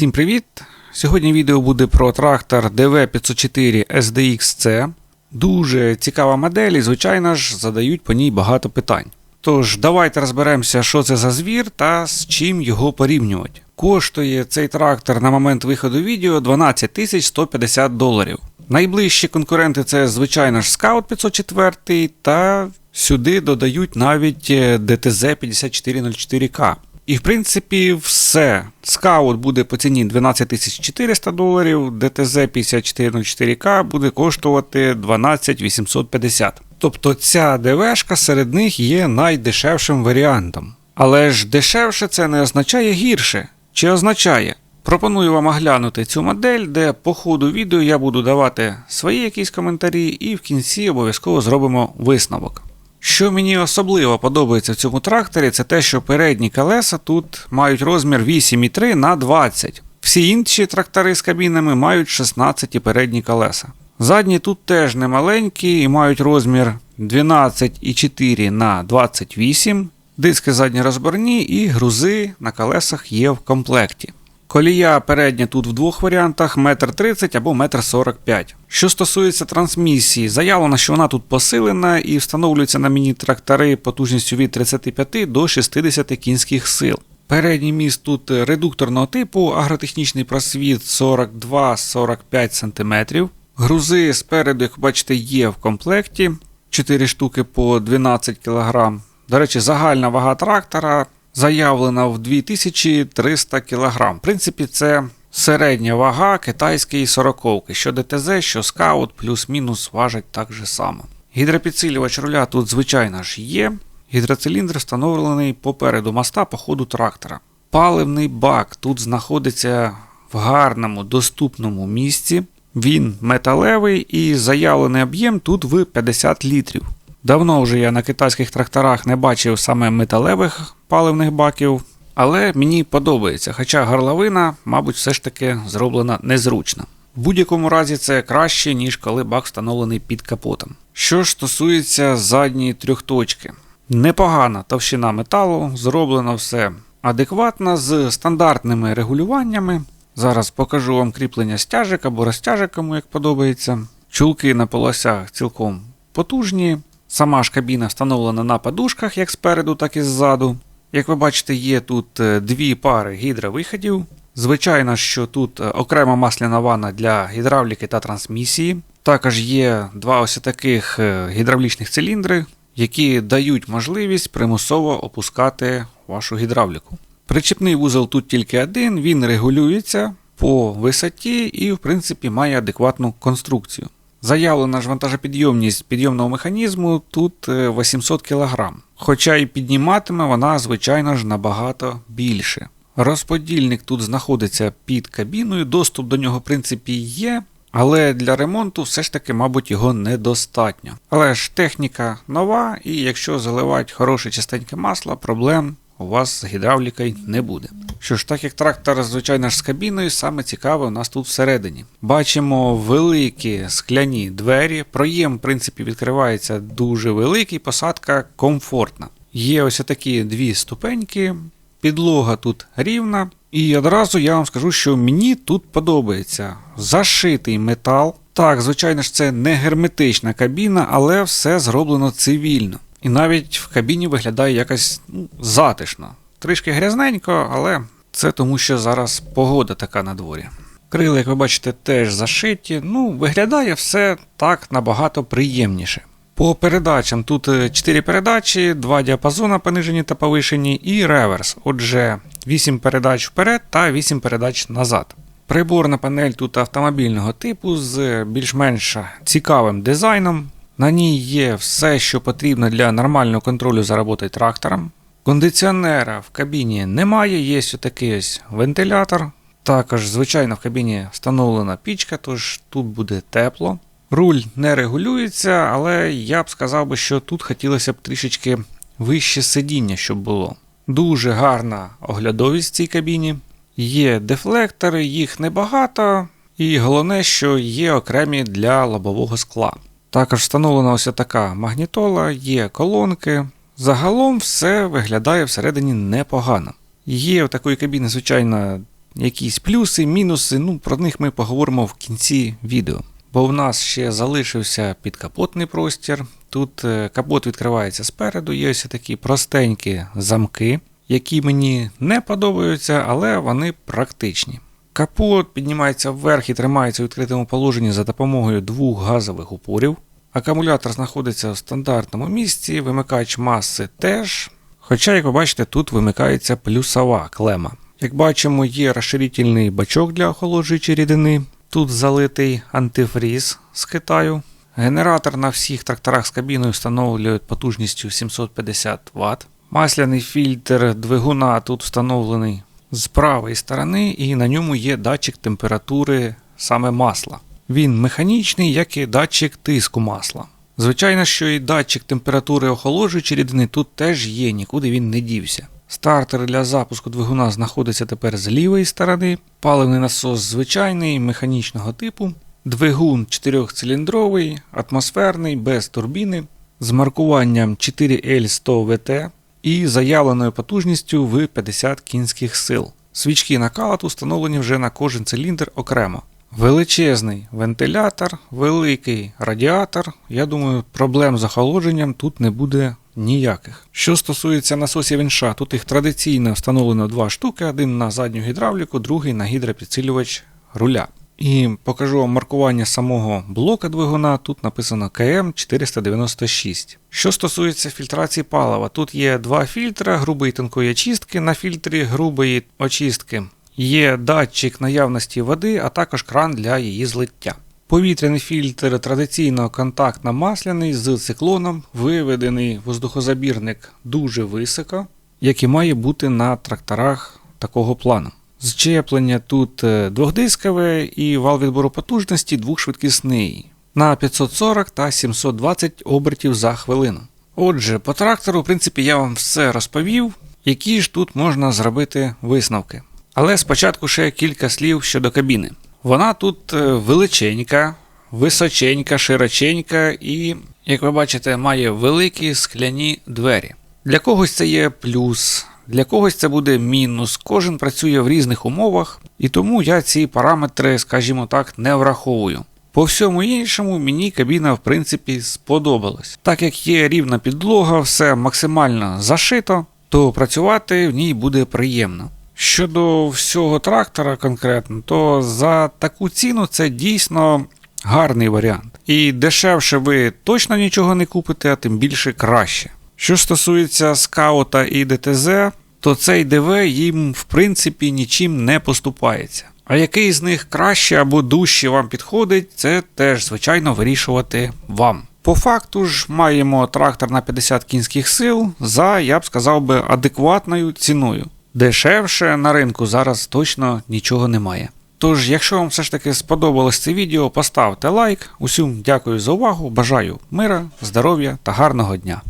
Всім привіт! Сьогодні відео буде про трактор DV504 SDXC. Дуже цікава модель і, звичайно ж, задають по ній багато питань. Тож, давайте розберемося, що це за звір та з чим його порівнювати. Коштує цей трактор на момент виходу відео 12 150 доларів. Найближчі конкуренти це, звичайно ж, Scout 504 та сюди додають навіть DTZ 5404K. І в принципі все. Скаут буде по ціні 12 400 доларів, DTZ 5404K буде коштувати 12 850. Тобто ця ДВшка серед них є найдешевшим варіантом. Але ж дешевше це не означає гірше. Чи означає? Пропоную вам оглянути цю модель, де по ходу відео я буду давати свої якісь коментарі, і в кінці обов'язково зробимо висновок. Що мені особливо подобається в цьому тракторі, це те, що передні колеса тут мають розмір 8,3 на 20. Всі інші трактори з кабінами мають 16 передні колеса. Задні тут теж не маленькі і мають розмір 12,4 на 28. Диски задні розборні і грузи на колесах є в комплекті. Колія передня тут в двох варіантах 1,30 або 1,45 Що стосується трансмісії, заявлено, що вона тут посилена і встановлюється на міні-трактори потужністю від 35 до 60 кінських сил. Передній міст тут редукторного типу, агротехнічний просвіт 42-45 см. Грузи спереду, як бачите, є в комплекті 4 штуки по 12 кг. До речі, загальна вага трактора заявлена в 2300 кг. В принципі, це середня вага китайської сороковки. Що ДТЗ, що скаут, плюс-мінус важить так же само. Гідропідсилювач руля тут, звичайно ж, є. Гідроциліндр встановлений попереду моста по ходу трактора. Паливний бак тут знаходиться в гарному доступному місці. Він металевий і заявлений об'єм тут в 50 літрів. Давно вже я на китайських тракторах не бачив саме металевих паливних баків, але мені подобається, хоча горловина, мабуть, все ж таки зроблена незручно. В будь-якому разі це краще, ніж коли бак встановлений під капотом. Що ж стосується задньої трьохточки, непогана товщина металу, зроблено все адекватно з стандартними регулюваннями. Зараз покажу вам кріплення стяжок або розтяжок, кому як подобається. Чулки на полосях цілком потужні. Сама ж кабіна встановлена на подушках як спереду, так і ззаду. Як ви бачите, є тут дві пари гідровиходів. Звичайно, що тут окрема масляна ванна для гідравліки та трансмісії. Також є два ось таких гідравлічних циліндри, які дають можливість примусово опускати вашу гідравліку. Причіпний вузол тут тільки один, він регулюється по висоті і, в принципі, має адекватну конструкцію. Заявлена ж вантажопідйомність підйомного механізму тут 800 кг, хоча і підніматиме вона, звичайно ж, набагато більше. Розподільник тут знаходиться під кабіною, доступ до нього, в принципі, є, але для ремонту все ж таки, мабуть, його недостатньо. Але ж техніка нова, і якщо заливати хороше чистеньке масло, проблем у вас з гідравлікою не буде. Що ж, так як трактор, звичайно ж, з кабіною, саме цікаве у нас тут всередині. Бачимо великі скляні двері. Проєм, в принципі, відкривається дуже великий, посадка комфортна. Є ось такі дві ступеньки, підлога тут рівна. І одразу я вам скажу, що мені тут подобається зашитий метал. Так, звичайно ж, це не герметична кабіна, але все зроблено цивільно. І навіть в кабіні виглядає якось ну, затишно. Трішки грязненько, але це тому, що зараз погода така на дворі. Крили, як ви бачите, теж зашиті. Ну, виглядає все так набагато приємніше. По передачам тут 4 передачі, 2 діапазони понижені та повишені, і реверс. Отже, 8 передач вперед та 8 передач назад. Приборна панель тут автомобільного типу з більш-менш цікавим дизайном. На ній є все, що потрібно для нормального контролю за роботою трактором. Кондиціонера в кабіні немає, є такий ось вентилятор. Також, звичайно, в кабіні встановлена пічка, тож тут буде тепло. Руль не регулюється, але я б сказав би, що тут хотілося б трішечки вище сидіння, щоб було. Дуже гарна оглядовість в цій кабіні. Є дефлектори, їх небагато, і головне, що є окремі для лобового скла. Також встановлена ось така магнітола, є колонки. Загалом все виглядає всередині непогано. Є в такої кабіни, звичайно, якісь плюси, мінуси. Ну, про них ми поговоримо в кінці відео. Бо в нас ще залишився підкапотний простір. Тут е, капот відкривається спереду, є ось такі простенькі замки, які мені не подобаються, але вони практичні. Капот піднімається вверх і тримається у відкритому положенні за допомогою двох газових упорів. Акумулятор знаходиться в стандартному місці, вимикач маси теж. Хоча, як ви бачите, тут вимикається плюсова клема. Як бачимо, є розширительний бачок для охолоджуючої рідини. Тут залитий антифріз з Китаю. Генератор на всіх тракторах з кабіною встановлюють потужністю 750 Вт. Масляний фільтр двигуна тут встановлений з правої сторони, і на ньому є датчик температури саме масла. Він механічний, як і датчик тиску масла. Звичайно, що і датчик температури охолоджуючої рідини тут теж є, нікуди він не дівся. Стартер для запуску двигуна знаходиться тепер з лівої сторони, паливний насос звичайний, механічного типу, двигун 4-циліндровий, атмосферний, без турбіни, з маркуванням 4L100VT і заявленою потужністю в 50 кінських сил. Свічки накалату встановлені вже на кожен циліндр окремо. Величезний вентилятор, великий радіатор. Я думаю, проблем з охолодженням тут не буде ніяких. Що стосується насосів інша, тут їх традиційно встановлено два штуки: один на задню гідравліку, другий на гідропідсилювач руля. І покажу вам маркування самого блока двигуна. Тут написано КМ 496. Що стосується фільтрації палива, тут є два фільтри грубої тонкої очистки. На фільтрі грубої очистки є датчик наявності води, а також кран для її злиття. Повітряний фільтр традиційно контактно-масляний з циклоном, виведений воздухозабірник дуже високо, як і має бути на тракторах такого плану. Зчеплення тут е, двохдискове і вал відбору потужності двохшвидкісний на 540 та 720 обертів за хвилину. Отже, по трактору, в принципі, я вам все розповів, які ж тут можна зробити висновки. Але спочатку ще кілька слів щодо кабіни. Вона тут е, величенька, височенька, широченька і, як ви бачите, має великі скляні двері. Для когось це є плюс, для когось це буде мінус. Кожен працює в різних умовах, і тому я ці параметри, скажімо так, не враховую. По всьому іншому мені кабіна в принципі сподобалась. Так як є рівна підлога, все максимально зашито, то працювати в ній буде приємно. Щодо всього трактора конкретно, то за таку ціну це дійсно гарний варіант. І дешевше ви точно нічого не купите, а тим більше краще. Що стосується скаута і ДТЗ, то цей ДВ їм в принципі нічим не поступається. А який з них краще або дужче вам підходить, це теж, звичайно, вирішувати вам. По факту ж маємо трактор на 50 кінських сил за, я б сказав би, адекватною ціною. Дешевше на ринку зараз точно нічого немає. Тож, якщо вам все ж таки сподобалось це відео, поставте лайк. Усім дякую за увагу, бажаю мира, здоров'я та гарного дня.